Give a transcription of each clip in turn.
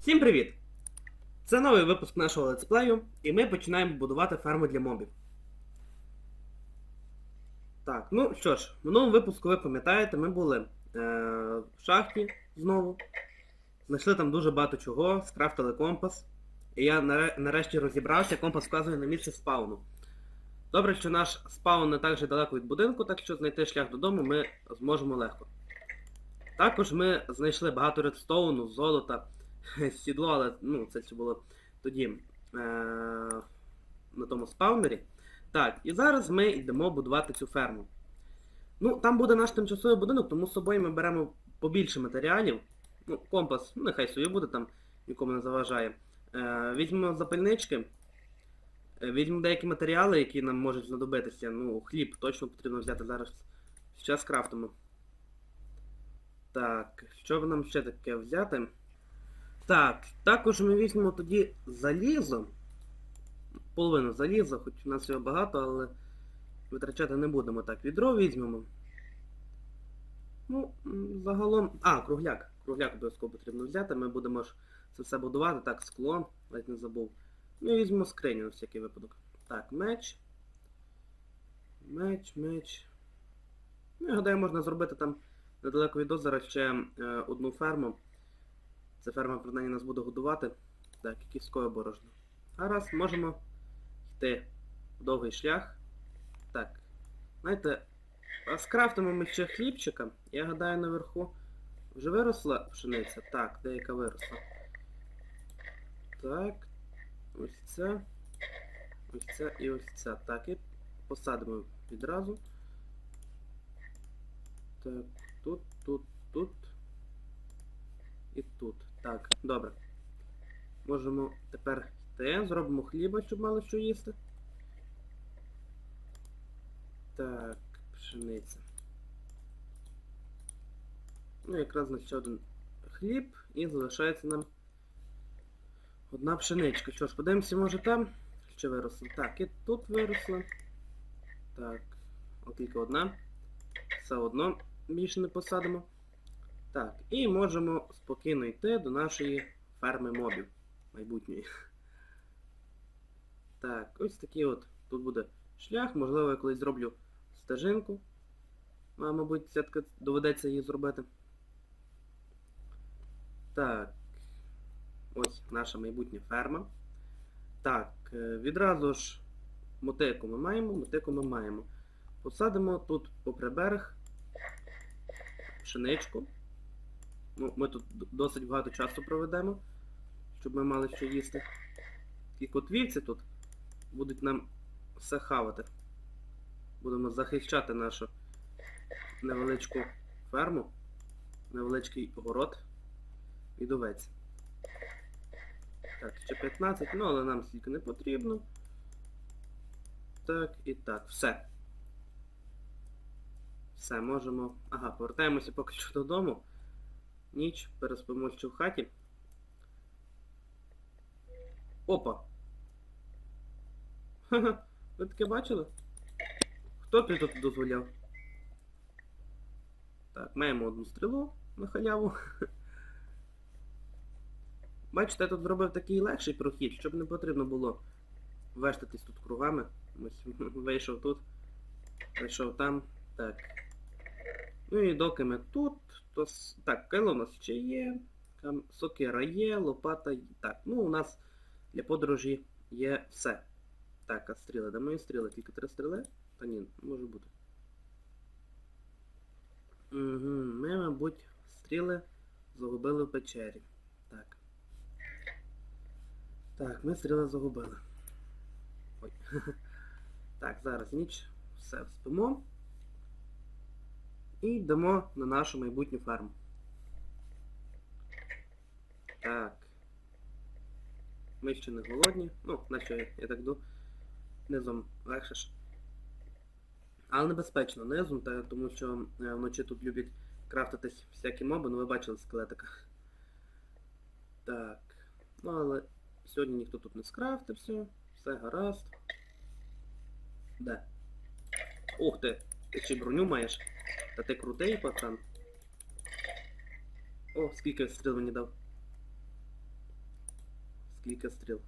Всім привіт! Це новий випуск нашого летсплею, і ми починаємо будувати ферму для мобів. Так, ну що ж, в минулому випуску ви пам'ятаєте, ми були е, в шахті знову. Знайшли там дуже багато чого, скрафтили компас. І я наре- нарешті розібрався, компас вказує на місце спауну. Добре, що наш спаун не так же далеко від будинку, так що знайти шлях додому ми зможемо легко. Також ми знайшли багато редстоуну, золота, сідло, але ну, це ще було тоді е- на тому спаунері. Так, і зараз ми йдемо будувати цю ферму. Ну, там буде наш тимчасовий будинок, тому з собою ми беремо побільше матеріалів. Ну, компас, ну, нехай собі буде там, нікому не заважає. Е- візьмемо запальнички. Е, Візьмемо деякі матеріали, які нам можуть знадобитися. Ну, хліб точно потрібно взяти зараз. Зараз крафтимо. Так, що б нам ще таке взяти? Так, також ми візьмемо тоді залізо. Половину заліза, хоч у нас його багато, але витрачати не будемо. Так, відро візьмемо. Ну, загалом. А, кругляк. Кругляк обов'язково потрібно взяти. Ми будемо ж це все будувати. Так, скло, ледь не забув. Ну і візьмемо скриню на всякий випадок. Так, меч. Меч, меч. Ну, я гадаю, можна зробити там недалеко від озера ще е, одну ферму. Ця ферма принаймні нас буде годувати. Так, кісткове борошно. А раз можемо йти в довгий шлях. Так. Знаєте, скрафтимо ми ще хлібчика. Я гадаю, наверху вже виросла пшениця. Так, деяка виросла. Так. Ось це. Ось це і ось це. Так, і посадимо відразу. Так, тут, тут, тут. І тут. Так, добре. Можемо тепер йти. Зробимо хліба, щоб мали що їсти. Так, пшениця. Ну, якраз на ще один хліб і залишається нам одна пшеничка. Що ж, подивимося, може там ще виросло. Так, і тут виросло. Так, от тільки одна. Все одно більше не посадимо. Так, і можемо спокійно йти до нашої ферми мобів майбутньої. Так, ось такий от тут буде шлях. Можливо, я колись зроблю стежинку. А, мабуть, все-таки доведеться її зробити. Так. Ось наша майбутня ферма. Так, е, відразу ж мотику ми маємо, мотику ми маємо. Посадимо тут попри берег пшеничку. Ну, ми тут досить багато часу проведемо, щоб ми мали що їсти. І котвівці тут будуть нам все хавати. Будемо захищати нашу невеличку ферму, невеличкий город від овець. Так, ще 15, ну але нам стільки не потрібно. Так, і так, все. Все, можемо. Ага, повертаємося поки що додому. Ніч, переспимо ще в хаті. Опа! Ви таке бачили? Хто тобі тут дозволяв? Так, маємо одну стрілу на халяву. Бачите, я тут зробив такий легший прохід, щоб не потрібно було вештатись тут кругами. Ось вийшов тут, вийшов там. Так. Ну і доки ми тут, то так, кайло у нас ще є. Сокира є, лопата. Так, ну у нас для подорожі є все. Так, а стріли, де мої стріли? Тільки три стріли? Та ні, може бути. Угу, ми, мабуть, стріли загубили в печері. Так. Так, ми стріли загубили. Ой. Так, зараз ніч. Все, спимо. І йдемо на нашу майбутню ферму. Так. Ми ще не голодні. Ну, наче я, так ду. Низом легше ж. Але небезпечно низом, та, тому що е, вночі тут люблять крафтитись всякі моби, ну ви бачили скелетика. Так. Ну але сьогодні ніхто тут не скрафтився. Все гаразд. Де? Ух ти! Ти ще броню маєш? Та ти крутий, пацан. О, скільки стріл мені дав. скільки стріл.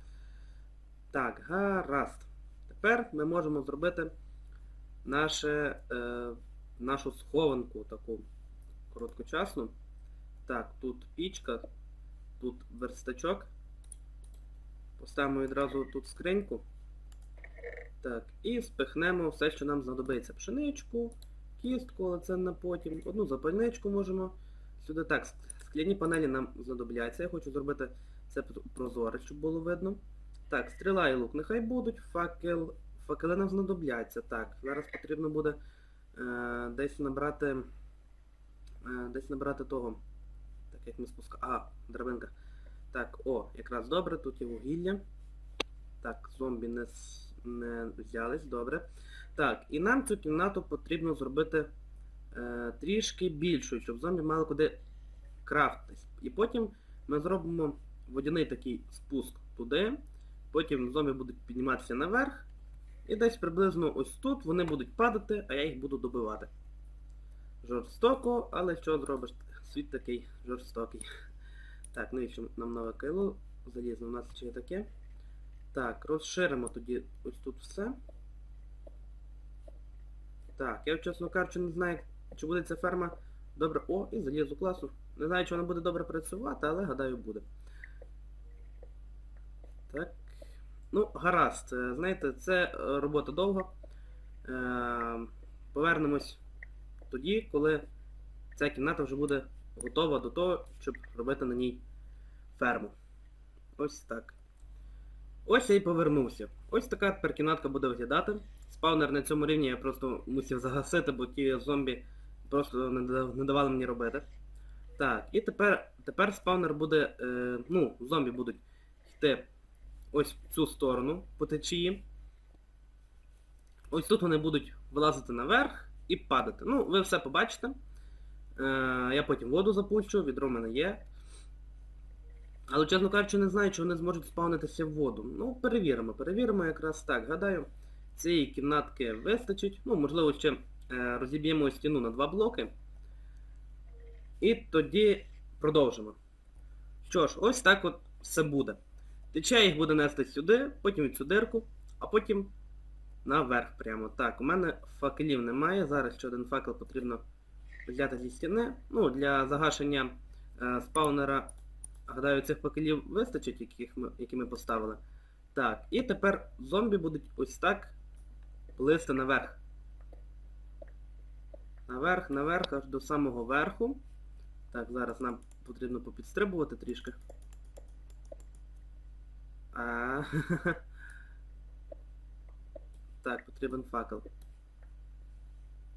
Так, гаразд. Тепер ми можемо зробити наше, е, нашу схованку таку короткочасну. Так, тут пічка, тут верстачок. Поставимо відразу тут скриньку. Так, і спихнемо все, що нам знадобиться. Пшеничку, кістку, але це на потім. Одну запальничку можемо сюди. Так, скляні панелі нам знадобляться. Я хочу зробити це прозоре, щоб було видно. Так, стріла і лук нехай будуть. Факел. Факели нам знадобляться. Так, зараз потрібно буде е, десь набрати. Е, десь набрати того. Так, як ми спускаємо. А, драбинка. Так, о, якраз добре, тут є вугілля. Так, зомбі не, не взялись, добре. Так, і нам цю кімнату потрібно зробити е, трішки більшою, щоб зомбі мали куди крафтитись. І потім ми зробимо водяний такий спуск туди. Потім зомбі будуть підніматися наверх. І десь приблизно ось тут вони будуть падати, а я їх буду добивати. Жорстоко, але що зробиш? Світ такий жорстокий. Так, навіщо нам нове кайло? Залізно, у нас ще таке. Так, розширимо тоді ось тут все. Так, я, чесно кажучи, не знаю, чи буде ця ферма добре. О, і залізу класу. Не знаю, чи вона буде добре працювати, але гадаю буде. Так. Ну, гаразд. Е, Знаєте, це е, робота довга. Е, Повернемось тоді, коли ця кімната вже буде готова до того, щоб робити на ній ферму. Ось так. Ось я і повернувся. Ось така тепер кімнатка буде виглядати. Спаунер на цьому рівні я просто мусив загасити, бо ті зомбі просто не давали мені робити. Так, і тепер, тепер спаунер буде. Е, ну, зомбі будуть йти ось в цю сторону по течії. Ось тут вони будуть вилазити наверх і падати. Ну, ви все побачите. Е, я потім воду запущу, відро в мене є. Але, чесно кажучи, не знаю, чи вони зможуть спавнитися в воду. Ну, перевіримо, перевіримо якраз так. Гадаю, цієї кімнатки вистачить. Ну, можливо, ще е, розіб'ємо стіну на два блоки. І тоді продовжимо. Що ж, ось так от все буде. Тече їх буде нести сюди, потім цю дирку, а потім наверх прямо. Так, у мене факелів немає. Зараз ще один факел потрібно взяти зі стіни. Ну, для загашення е, спаунера, гадаю, цих факелів вистачить, яких ми, які ми поставили. Так, і тепер зомбі будуть ось так плисти наверх. Наверх, наверх, аж до самого верху. Так, зараз нам потрібно попідстрибувати трішки. А. Так, потрібен факел.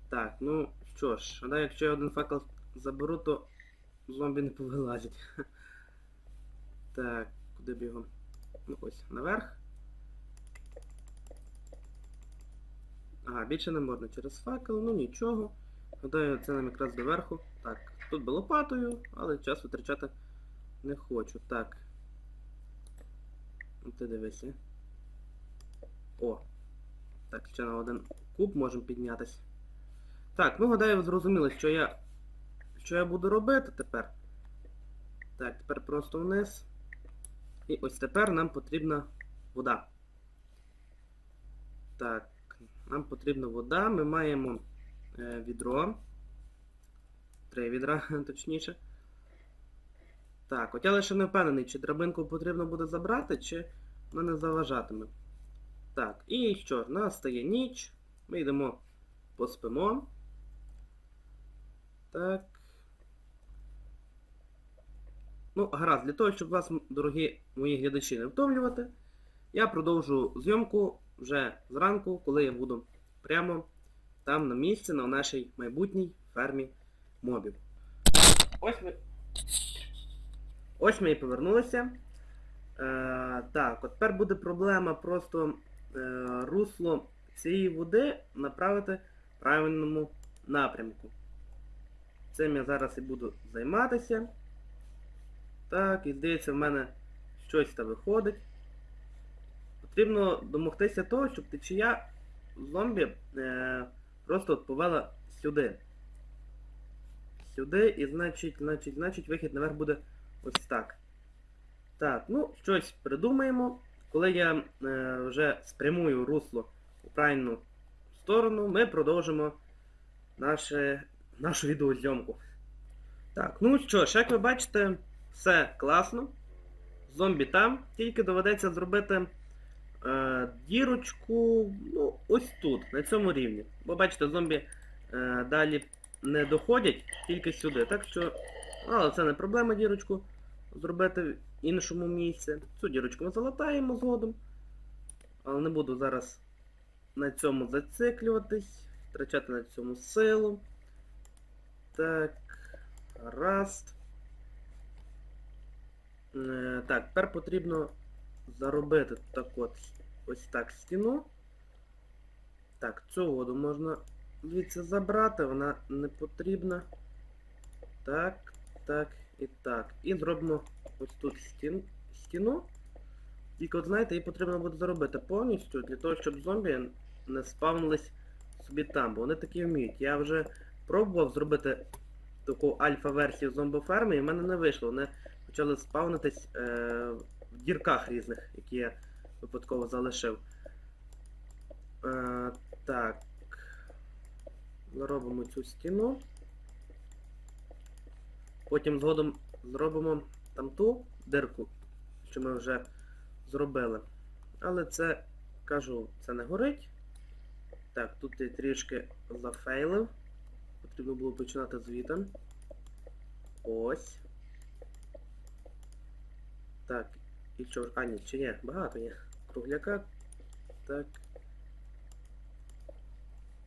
Так, ну що ж, гадаю, якщо я один факел заберу, то зомбі не повилазять. Так, куди б? Ну ось, наверх. Ага, більше не можна через факел, ну нічого. Гадаю, це нам якраз доверху. Так, тут би лопатою, але час витрачати не хочу. Так. Ну, Ти дивися. О. Так, ще на один куб можемо піднятися. Так, ну гадаю, ви зрозуміли, що я. Що я буду робити тепер. Так, тепер просто вниз. І ось тепер нам потрібна вода. Так, нам потрібна вода. Ми маємо е, відро. Три відра, точніше. Так, от я лише не впевнений, чи драбинку потрібно буде забрати, чи вона не заважатиме. Так, і що настає ніч. Ми йдемо поспимо. Так. Ну, гаразд, для того, щоб вас, дорогі мої глядачі, не втомлювати, я продовжу зйомку вже зранку, коли я буду прямо там на місці, на нашій майбутній фермі мобів. Ось ми. Ось ми і повернулися. Е, так, от тепер буде проблема просто е, русло цієї води направити в правильному напрямку. Цим я зараз і буду займатися. Так, і здається, в мене щось та виходить. Потрібно домогтися того, щоб течія зомбі е, просто повела сюди. Сюди, і значить, значить, значить, вихід наверх буде ось так. Так, ну, щось придумаємо. Коли я е, вже спрямую русло у правильну сторону, ми продовжимо наше, нашу відеозйомку. Так, ну що ж, як ви бачите, все класно. Зомбі там, тільки доведеться зробити е, дірочку ну, ось тут, на цьому рівні. Бо бачите, зомбі е, далі не доходять, тільки сюди. Так що, але це не проблема дірочку зробити в іншому місці. Цю дірочку ми залатаємо згодом. Але не буду зараз на цьому зациклюватись, втрачати на цьому силу. Так, гаразд. Е, Так, тепер потрібно заробити так от ось так стіну. Так, цю воду можна звідси забрати, вона не потрібна. Так, так і так. І зробимо ось тут стін, стіну. Тільки от знаєте, її потрібно буде заробити повністю для того, щоб зомбі не спавнились собі там, бо вони такі вміють. Я вже пробував зробити таку альфа-версію зомбоферми, і в мене не вийшло. Вони почали спавнитись е, дірках різних, які я випадково залишив. Е, так. Заробимо цю стіну. Потім згодом зробимо там ту дирку, що ми вже зробили. Але це, кажу, це не горить. Так, тут я трішки зафейлив. Потрібно було починати звідти. Ось. Так, і ж. А, ні, чи ні, багато є. Кругляка. Так.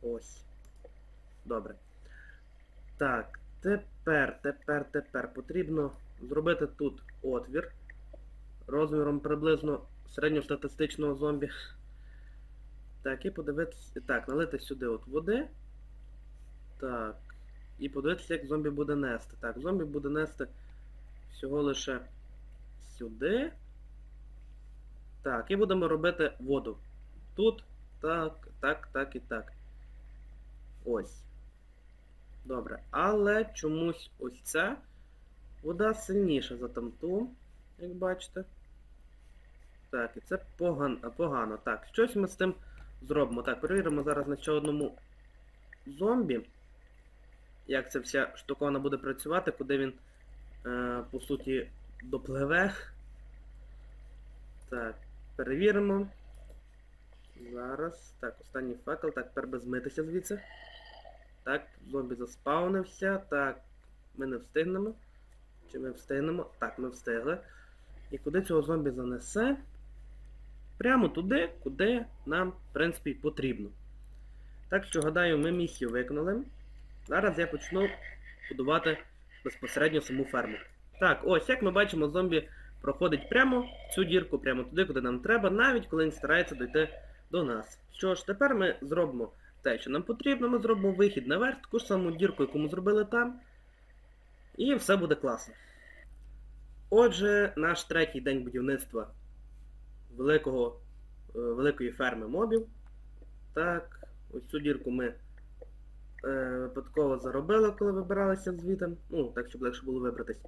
Ось. Добре. Так, тепер, тепер, тепер потрібно зробити тут отвір розміром приблизно середньостатистичного зомбі. Так, і подивитися. Так, налити сюди от води. Так. І подивитися, як зомбі буде нести. Так, зомбі буде нести всього лише сюди. Так, і будемо робити воду. Тут, так, так, так і так. Ось. Добре. Але чомусь ось ця вода сильніша за тамту, як бачите. Так, і це погано. погано. Так, щось ми з тим зробимо. Так, перевіримо зараз на ще одному зомбі. Як ця вся штуковина буде працювати, куди він, е, по суті, допливе. Так, перевіримо. Зараз. Так, останній факел. Так, тепер би звідси. Так, зомбі заспаунився. Так, ми не встигнемо. Чи ми встигнемо? Так, ми встигли. І куди цього зомбі занесе? Прямо туди, куди нам, в принципі, потрібно. Так що, гадаю, ми місію виконали. Зараз я почну будувати безпосередньо саму ферму. Так, ось, як ми бачимо, зомбі проходить прямо цю дірку, прямо туди, куди нам треба, навіть коли він старається дойти до нас. Що ж, тепер ми зробимо те, що нам потрібно, ми зробимо вихід наверх, таку ж саму дірку, яку ми зробили там. І все буде класно. Отже, наш третій день будівництва великого, е, великої ферми мобів. Так, ось цю дірку ми е, випадково заробили, коли вибиралися звідти. Ну, так, щоб легше було вибратись.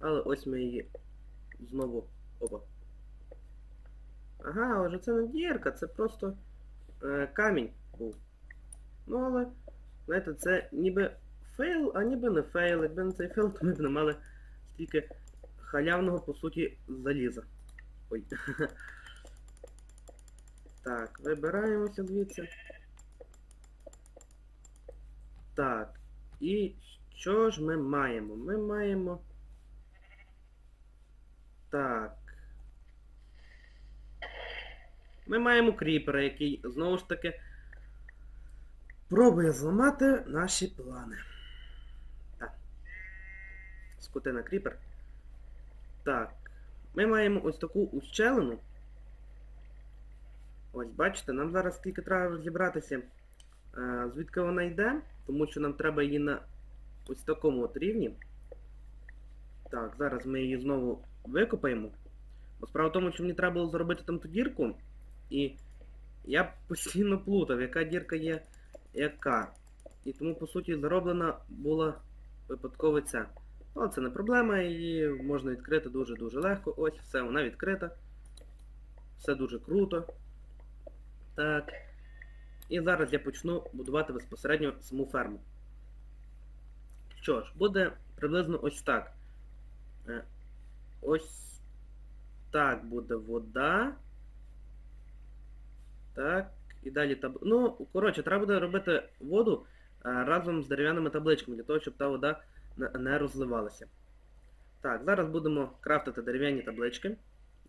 Але ось ми її знову. Опа. Ага, отже це не дірка, це просто е, камінь був. Ну, але, знаєте, це ніби фейл, а ніби не фейл. Якби не цей фейл, то ми б не мали стільки халявного, по суті, заліза. Ой. Так, вибираємося звідси. Так. І що ж ми маємо? Ми маємо. Так. Ми маємо кріпера, який знову ж таки пробує зламати наші плани. Так. Скотина кріпер. Так. Ми маємо ось таку ущелину. Ось, бачите, нам зараз тільки треба розібратися, е, звідки вона йде, тому що нам треба її на ось такому от рівні. Так, зараз ми її знову викопаємо. Бо справа в тому, що мені треба було зробити там ту дірку, і я постійно плутав, яка дірка є яка. І тому, по суті, зароблена була випадково ця. Але це не проблема, її можна відкрити дуже-дуже легко. Ось, все, вона відкрита. Все дуже круто. Так. І зараз я почну будувати безпосередньо саму ферму. Що ж, буде приблизно ось так. Ось так буде вода. Так. І далі таб... Ну, коротше, треба буде робити воду е, разом з дерев'яними табличками, для того, щоб та вода не розливалася. Так, зараз будемо крафтити дерев'яні таблички.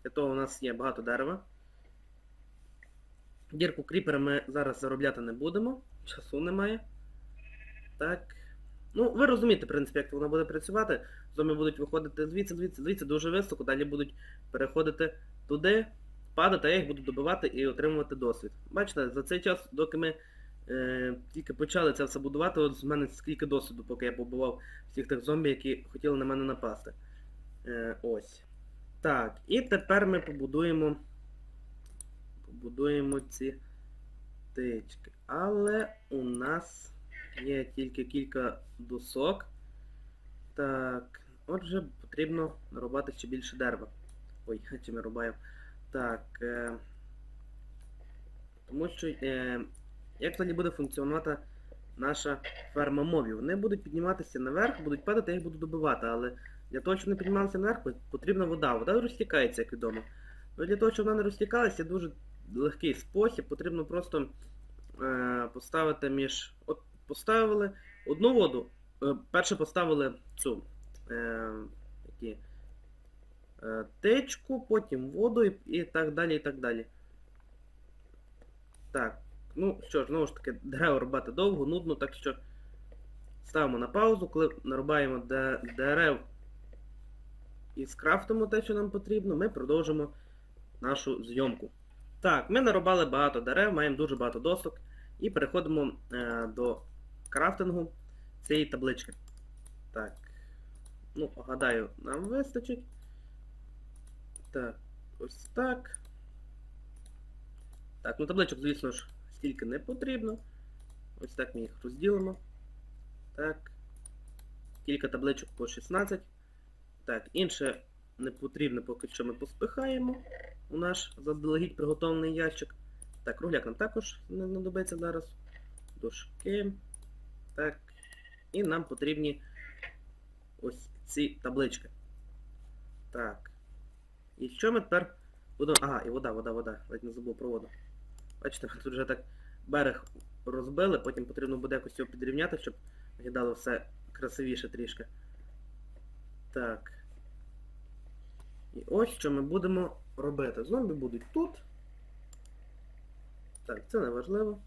Для того у нас є багато дерева. Дірку кріпера ми зараз заробляти не будемо, часу немає. Так. Ну, ви розумієте, в принципі, як воно буде працювати. Зомби будуть виходити звідси, звідси, звідси дуже високо, далі будуть переходити туди, падати, а я їх буду добивати і отримувати досвід. Бачите, за цей час, доки ми е, тільки почали це все будувати, от з мене скільки досвіду, поки я побував всіх тих зомбі, які хотіли на мене напасти. Е, ось. Так, і тепер ми побудуємо. Побудуємо ці тички. Але у нас є тільки кілька досок. Так, отже, потрібно нарубати ще більше дерева. Ой, чи ми рубаємо. Так. Е, тому що е, як тоді буде функціонувати наша ферма мобів? Вони будуть підніматися наверх, будуть падати, я їх буду добивати, але для того, щоб вони піднімалися наверх, потрібна вода. Вода розтікається, як відомо. Ну, для того, щоб вона не розтікалася, дуже легкий спосіб. Потрібно просто е, поставити між. От поставили одну воду. Е, перше поставили цю е, які, е, течку, потім воду і, і так далі, і так далі. Так, ну що ж, знову ж таки, дерева рубати довго, нудно, так що ставимо на паузу, коли нарубаємо дерев і скрафтимо те, що нам потрібно, ми продовжимо нашу зйомку. Так, ми нарубали багато дерев, маємо дуже багато досок і переходимо е, до крафтингу цієї таблички. Так. Ну, гадаю, нам вистачить. Так, ось так. Так, ну табличок, звісно ж, стільки не потрібно. Ось так ми їх розділимо. Так. Кілька табличок по 16. Так, інше не потрібне поки що ми поспихаємо у наш заздалегідь приготовлений ящик. Так, кругляк нам також не знадобиться зараз. Дошки. Так. І нам потрібні ось ці таблички. Так. І що ми тепер будемо. Ага, і вода, вода, вода. Ледь не забув про воду. Бачите, ми тут вже так берег розбили, потім потрібно буде якось його підрівняти, щоб виглядало все красивіше трішки. Так. І ось що ми будемо робити. Зомбі будуть тут. Так, це не важливо.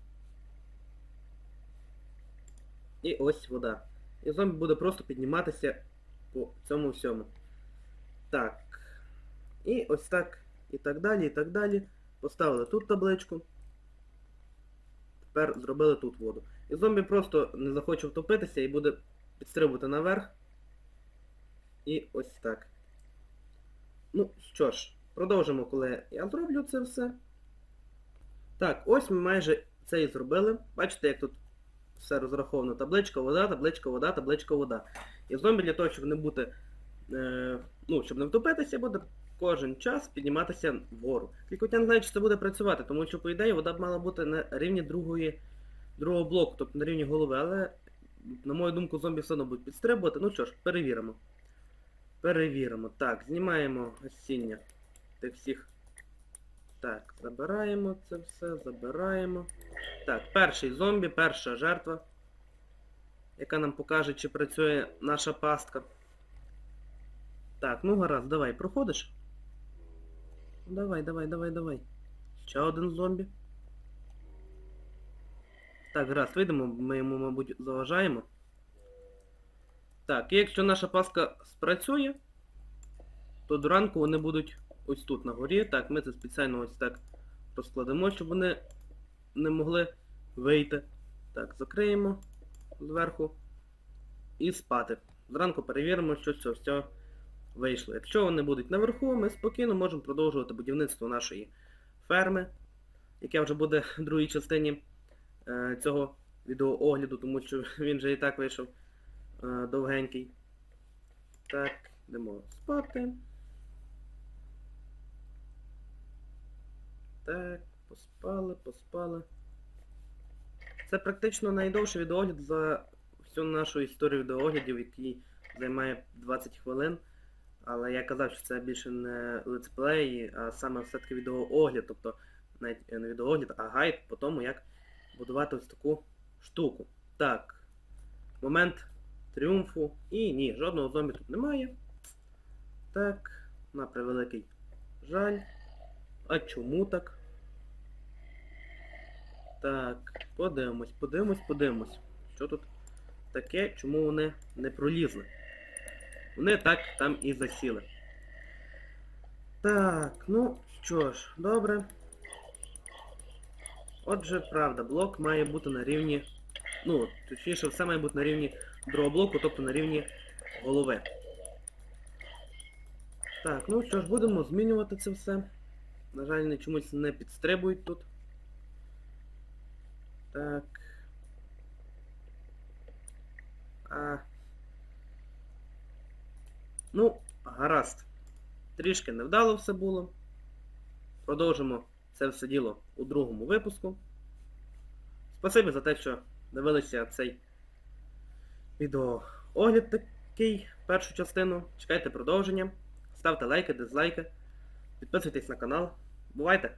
І ось вода. І зомбі буде просто підніматися по цьому всьому. Так. І ось так. І так далі, і так далі. Поставили тут табличку. Тепер зробили тут воду. І зомбі просто не захоче втопитися і буде підстрибувати наверх. І ось так. Ну що ж, продовжимо, коли я зроблю це все. Так, ось ми майже це і зробили. Бачите, як тут все розраховано. Табличка, вода, табличка, вода, табличка, вода. І зомбі для того, щоб не бути. Е, ну, щоб не втопитися, буде кожен час підніматися вгору. Тільки я не знаю, чи це буде працювати, тому що, по ідеї, вода б мала бути на рівні другої, другого блоку, тобто на рівні голови, але, на мою думку, зомбі все одно будуть підстрибувати. Ну що ж, перевіримо. Перевіримо. Так, знімаємо гасіння тих всіх. Так, забираємо це все, забираємо. Так, перший зомбі, перша жертва, яка нам покаже, чи працює наша пастка. Так, ну гаразд, давай, проходиш? Давай, давай, давай, давай. Ще один зомбі. Так, гаразд, вийдемо, ми йому, мабуть, заважаємо. Так, і якщо наша паска спрацює, то до ранку вони будуть ось тут на горі. Так, ми це спеціально ось так розкладемо, щоб вони не могли вийти. Так, закриємо зверху і спати. Зранку перевіримо, що з цього вийшло. Якщо вони будуть наверху, ми спокійно можемо продовжувати будівництво нашої ферми, яке вже буде в другій частині е, цього відеоогляду, тому що він вже і так вийшов е, довгенький. Так, йдемо спати. Так, поспали, поспали. Це практично найдовший відеогляд за всю нашу історію відеоглядів, який займає 20 хвилин. Але я казав, що це більше не летсплей, а саме все-таки відеоогляд, тобто навіть не відеоогляд, а гайд по тому, як будувати ось таку штуку. Так. Момент тріумфу. І ні, жодного зомбі тут немає. Так, на превеликий жаль. А чому так? Так, подивимось, подивимось, подивимось. Що тут таке, чому вони не пролізли? Вони так там і засіли. Так, ну що ж, добре. Отже, правда, блок має бути на рівні. Ну, точніше, все має бути на рівні другого блоку, тобто на рівні голови. Так, ну що ж, будемо змінювати це все. На жаль, не чомусь не підстрибують тут. Так. А. Ну, гаразд. Трішки невдало все було. Продовжимо це все діло у другому випуску. Спасибі за те, що дивилися цей відеоогляд такий, першу частину. Чекайте продовження. Ставте лайки, дизлайки. Підписуйтесь на канал. Why the